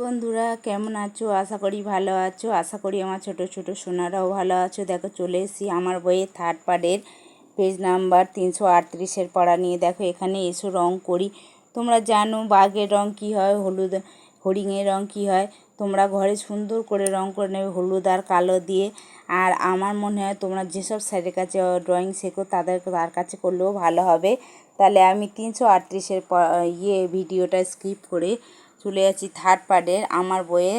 বন্ধুরা, কেমন আছো? আশা করি ভালো আছো। আশা করি আমার ছোট ছোট সোনারাও ভালো আছো। দেখো, চলে এসেছি আমার বইয়ের থার্ড পার্টের পেজ নাম্বার তিনশো আটত্রিশের পড়া নিয়ে। দেখো, এখানে এসো, রং করি। তোমরা জানো বাঘের রং কি হয়, হলুদ, হরিণের রং কি হয়। তোমরা ঘরে সুন্দর করে রং করে নেবে, হলুদ আর কালো দিয়ে। আর আমার মনে হয় তোমরা যেসব স্যারের কাছে ড্রয়িং শেখো, তাদের, তার কাছে করলেও ভালো হবে। তাহলে আমি তিনশো আটত্রিশের ইয়ে ভিডিওটা স্কিপ করে চলে যাচ্ছি থার্ড পার্টের আমার বইয়ে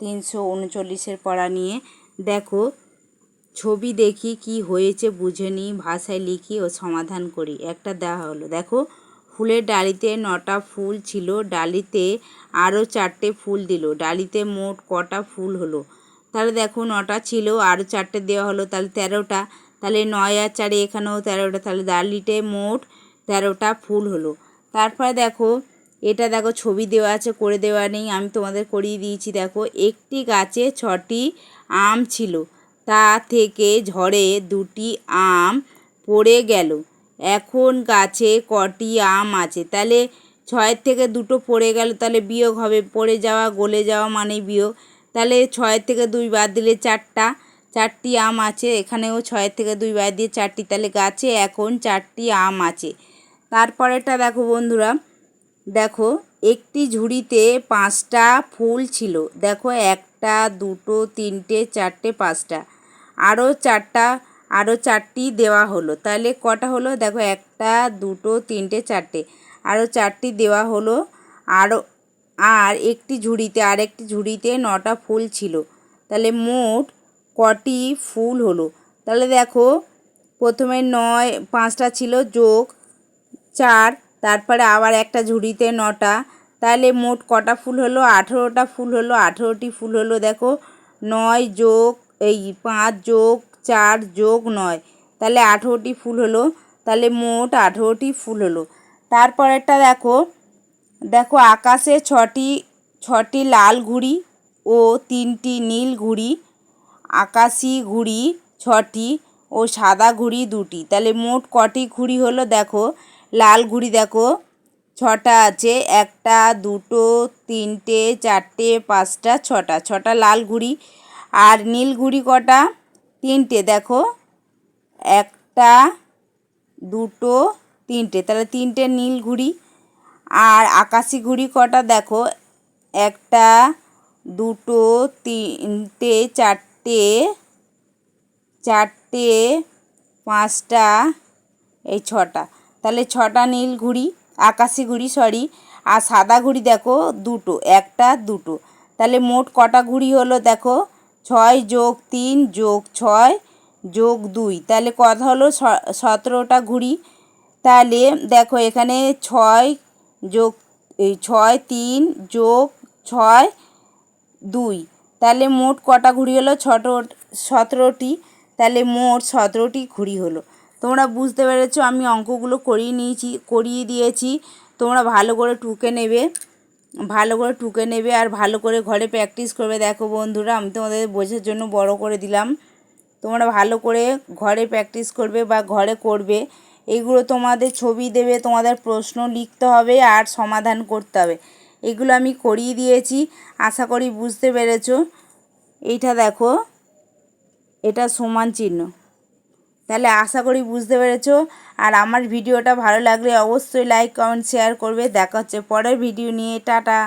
তিনশো উনচল্লিশের পড়া নিয়ে। দেখো, ছবি দেখি কি হয়েছে, বুঝে নিই, ভাষায় লিখি ও সমাধান করি। একটা দেওয়া হলো। দেখো, ফুলের ডালিতে নটা ফুল ছিল, ডালিতে আরও চারটে ফুল দিল। ডালিতে মোট কটা ফুল হলো? তাহলে দেখো, নটা ছিল, আরও চারটে দেওয়া হলো, তাহলে তেরোটা। তাহলে নয় আর চারে এখানেও তেরোটা। তাহলে ডালিতে মোট তেরোটা ফুল হলো। তারপরে দেখো এটা দেখো, ছবি দেওয়া আছে, করে দেওয়া নেই, আমি তোমাদের করিয়ে দিয়েছি। দেখো, একটি গাছে ছটি আম ছিল, তা থেকে ঝড়ে দুটি আম পড়ে গেল। এখন গাছে কটি আম আছে, তাহলে ছয়ের থেকে দুটো পড়ে গেল, তাহলে বিয়োগ হবে, পড়ে যাওয়া, গলে যাওয়া মানে বিয়োগ। তাহলে ছয়ের থেকে দুই বাদ দিলে চারটা, চারটি আম আছে, এখানেও ছয়ের থেকে দুই বাদ দিয়ে চারটি, তাহলে গাছে এখন চারটি আম আছে। তারপরেটা দেখো বন্ধুরা দেখো, একটি ঝুড়িতে পাঁচটা ফুল ছিল। দেখো, একটা, দুটো, তিনটে, চারটে, পাঁচটা। আরও চারটা আরও চারটি দেওয়া হলো। তাহলে কটা হলো? দেখো, একটা, দুটো, তিনটে, চারটে। আরও চারটি দেওয়া হলো। আরও আর একটি ঝুড়িতে, আর একটি ঝুড়িতে নটা ফুল ছিল। তাহলে মোট কটি ফুল হলো? তাহলে দেখো, প্রথমে নয়, পাঁচটা ছিল। যোগ চার তারপরে আবার একটা ঝুড়িতে নটা। তাহলে মোট কটা ফুল হলো? আঠেরোটা ফুল হলো। আঠেরোটি ফুল হলো দেখো, নয় যোগ, এই পাঁচ যোগ, চার যোগ, নয়। তাহলে আঠেরোটি ফুল হলো। তাহলে মোট আঠেরোটি ফুল হলো। তারপরেরটা দেখো দেখো আকাশে ছটি ছটি লাল ঘুড়ি ও তিনটি নীল ঘুড়ি। আকাশি ঘুড়ি ছটি ও সাদা ঘুড়ি দুটি। তাহলে মোট কটি ঘুড়ি হলো দেখো লাল ঘুড়ি দেখো। ছটা আছে, একটা, দুটো, তিনটে, চারটে, পাঁচটা, ছটা। ছটা লাল ঘুড়ি আর নীল ঘুড়ি কটা? তিনটে, দেখো। একটা, দুটো, তিনটে। তাহলে তিনটে নীল ঘুড়ি আর আকাশি ঘুড়ি কটা দেখো? একটা, দুটো, তিনটে, চারটে চারটে, পাঁচটা, এই ছটা। তাহলে ছটা নীল ঘুড়ি, আকাশি ঘুড়ি সরি আর সাদা ঘুড়ি দেখো দুটো, একটা, দুটো। তাহলে মোট কটা ঘুড়ি হলো দেখো? ছয় যোগ তিন যোগ ছয় যোগ দুই। তাহলে কথা হলো? সতেরোটা ঘুড়ি। তাহলে দেখো এখানে ছয় যোগ ছয় তিন যোগ ছয় দুই। তাহলে মোট কটা ঘুড়ি হলো? ছটো, সতেরোটি। তাহলে মোট সতেরোটি ঘুড়ি হলো। তোমরা বুঝতে পেরেছ, আমি অঙ্কগুলো করিয়ে নিয়েছি, করিয়ে দিয়েছি। তোমরা ভালো করে টুকে নেবে, ভালো করে টুকে নেবে আর ভালো করে ঘরে প্র্যাকটিস করবে। দেখো বন্ধুরা, আমি তোমাদের বোঝার জন্য বড় করে দিলাম। তোমরা ভালো করে ঘরে প্র্যাকটিস করবে বা ঘরে করবে, এগুলো তোমাদের ছবি দেবে, তোমাদের প্রশ্ন লিখতে হবে আর সমাধান করতে হবে। এগুলো আমি করিয়ে দিয়েছি, আশা করি বুঝতে পেরেছ। এইটা দেখো, এটা সমান চিহ্ন। তাহলে আশা করি বুঝতে পেরেছ। আর আমার ভিডিওটা ভালো লাগলে অবশ্যই লাইক কমেন্ট শেয়ার করবে। দেখা হচ্ছে পরের ভিডিও নিয়ে। টাটা।